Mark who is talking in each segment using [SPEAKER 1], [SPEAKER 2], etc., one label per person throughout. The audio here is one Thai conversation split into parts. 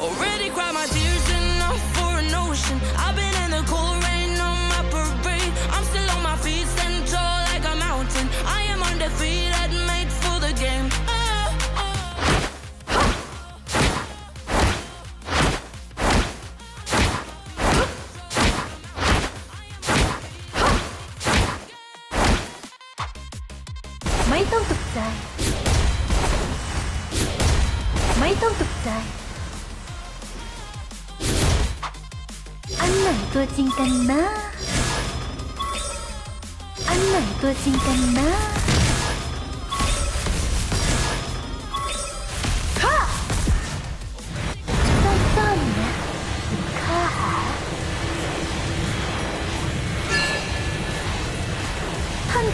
[SPEAKER 1] Already cried my tears enough for an ocean. I've been in the cold
[SPEAKER 2] ไม่ต้องตกใจ ไม่ต้องตกใจ อันไหนตัวจริงกันนะ อันไหนตัวจริงกันนะ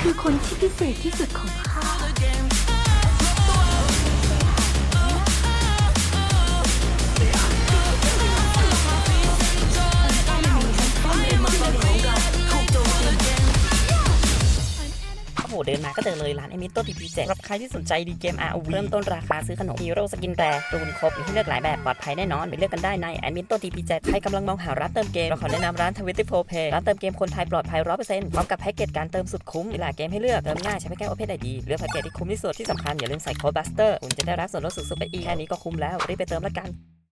[SPEAKER 2] คือคนที่พิเศษที่สุดของข้า
[SPEAKER 3] เดินมาก็เจอเลยร้านไอมิโต้ทีพีแจกสำหรับใครที่สนใจดีเกม ROV เริ่มต้นราคาซื้อขนมฮีโร่สกินแรรูนครบมีให้เลือกหลายแบบปลอดภัยแน่นอนไปเลือกกันได้ในแอดมิโต้ทีพีแจกใครกำลังมองหาร้านเติมเกมเราขอแนะนำร้าน24 Pay ร้านเติมเกมคนไทยปลอดภัย100%พร้อมกับแพ็กเกจการเติมสุดคุ้มมีหลายเกมให้เลือกเติมง่ายใช้ไม่แก้โอเพนไอดีเลือกแพ็กเกจที่คุ้มที่สุดที่สำคัญอย่าลืมใส่โค้ดบัสเตอร์คุณจะได้รับส่วนลดสุดๆไปอีกแค่นี้ก็คุ้มแล้วรีบไปเติมละกัน